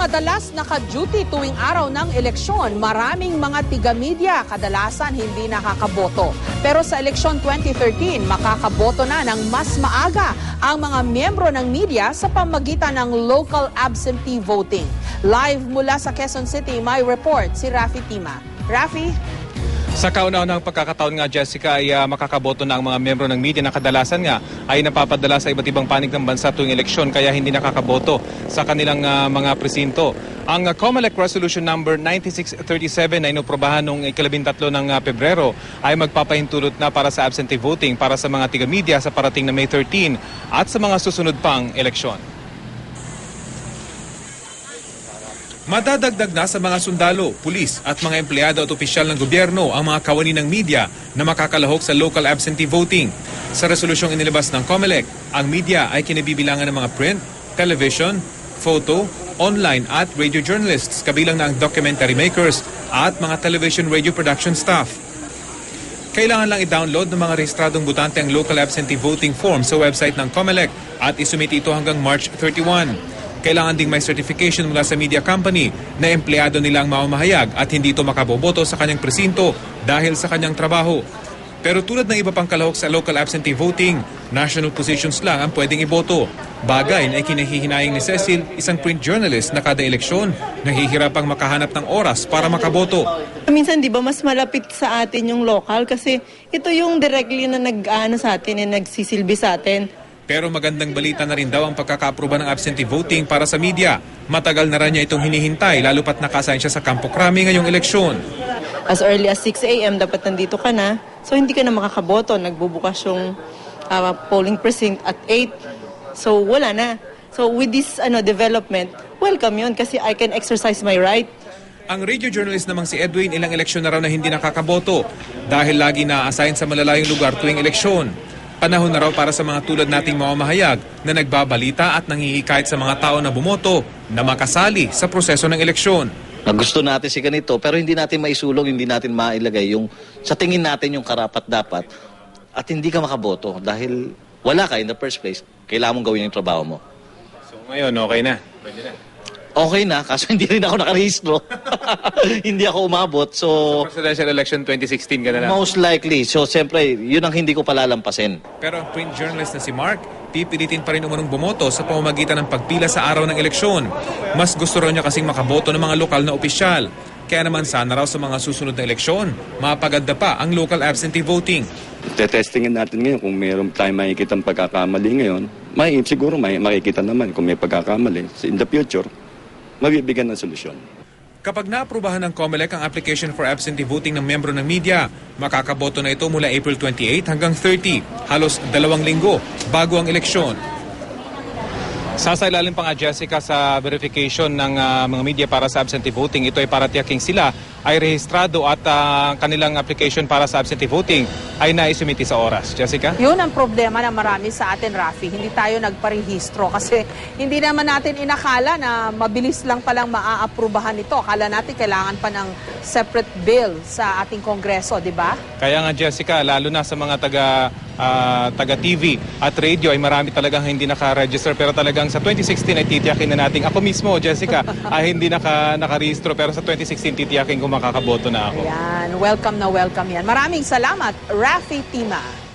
madalas naka-duty tuwing araw ng eleksyon, maraming mga tiga-media kadalasan hindi nakakaboto. Pero sa eleksyon 2013, makakaboto na ng mas maaga ang mga miyembro ng media sa pamagitan ng local absentee voting. Live mula sa Quezon City, may report si Rafi Tima. Rafi? Sa kauna-unahang pagkakataon nga, Jessica, ay ah, makakaboto na ang mga membro ng media na kadalasan nga ay napapadala sa iba't ibang panig ng bansa tuwing eleksyon kaya hindi nakakaboto sa kanilang ah, mga presinto. Ang uh, COMELEC Resolution Number 9637 na inoprobahan noong ikalabintatlo ng ah, Pebrero ay magpapahintulot na para sa absentee voting para sa mga tiga-media sa parating na May 13 at sa mga susunod pang eleksyon. Madadagdag na sa mga sundalo, pulis at mga empleyado at opisyal ng gobyerno ang mga kawani ng media na makakalahok sa local absentee voting. Sa resolusyong inilabas ng COMELEC, ang media ay kinabibilangan ng mga print, television, photo, online at radio journalists kabilang na ang documentary makers at mga television radio production staff. Kailangan lang i-download ng mga rehistradong butante ang local absentee voting form sa website ng COMELEC at isumiti ito hanggang March 31. Kailangan ding may certification mula sa media company na empleyado nilang mamamahayag at hindi ito makaboboto sa kanyang presinto dahil sa kanyang trabaho. Pero tulad ng iba pang kalahok sa local absentee voting, national positions lang ang pwedeng iboto. Bagay na ikinahihinayang ni Cecil, isang print journalist na kada eleksyon, nahihirapang makahanap ng oras para makaboto. Minsan, di ba, mas malapit sa atin yung local kasi ito yung directly na nag-ano sa atin, na nagsisilbi sa atin. Pero magandang balita na rin daw ang pagkakaaproba ng absentee voting para sa media. Matagal na rin niya itong hinihintay lalo pat nakasign siya sa Campo Crame ngayong eleksyon. As early as 6 a.m., dapat nandito ka na. So, hindi ka na makakaboto. Nagbubukas yung ah, polling precinct at 8. So, wala na. So, with this ano development, welcome yun kasi I can exercise my right. Ang radio journalist namang si Edwin ilang eleksyon na raw na hindi nakakaboto dahil lagi na-assign sa malalayong lugar tuwing eleksyon. Panahon na raw para sa mga tulad nating mamamahayag na nagbabalita at nangihikayat sa mga tao na bumoto na makasali sa proseso ng eleksyon. na gusto natin si ganito pero hindi natin maisulong, hindi natin mailagay yung sa tingin natin yung karapat dapat at hindi ka makaboto dahil wala ka in the first place. Kailangan mong gawin yung trabaho mo. So ngayon, okay na. Pwede na. Okay na, kaso hindi rin ako nakarehistro. hindi ako umabot. So, Presidential election 2016 ka na lang. most likely. So, siyempre, yun ang hindi ko palalampasin. Pero ang print journalist na si Mark, pipilitin pa rin umunong bumoto sa pamamagitan ng pagpila sa araw ng eleksyon. Mas gusto raw niya kasing makaboto ng mga lokal na opisyal. Kaya naman sana raw sa mga susunod na eleksyon, mapaganda pa ang local absentee voting. Tetestingin natin ngayon kung mayroon tayong makikita pagkakamali ngayon. May, siguro may makikita naman kung may pagkakamali. In the future, mabibigyan ng solusyon. Kapag naaprubahan ng COMELEC ang application for absentee voting ng membro ng media, makakaboto na ito mula April 28 hanggang 30, halos dalawang linggo bago ang eleksyon. Sasailalim pa nga Jessica sa verification ng ah, mga media para sa absentee voting. Ito ay para tiyaking sila ay rehistrado at ah, kanilang application para sa absentee voting ay naisumiti sa oras. Jessica? Yun ang problema na marami sa atin, Rafi. Hindi tayo nagparehistro kasi hindi naman natin inakala na mabilis lang palang maaaprubahan ito. Akala natin kailangan pa ng separate bill sa ating kongreso, di ba? Kaya nga Jessica, lalo na sa mga taga ah, taga TV at radio ay marami talagang hindi naka-register pero talagang sa 2016 ay titiyakin na natin. Ako mismo, Jessica, ay hindi naka naka-registro pero sa 2016 titiyakin kung makakaboto na ako. Yan, welcome na welcome yan. Maraming salamat, Rafi Tima.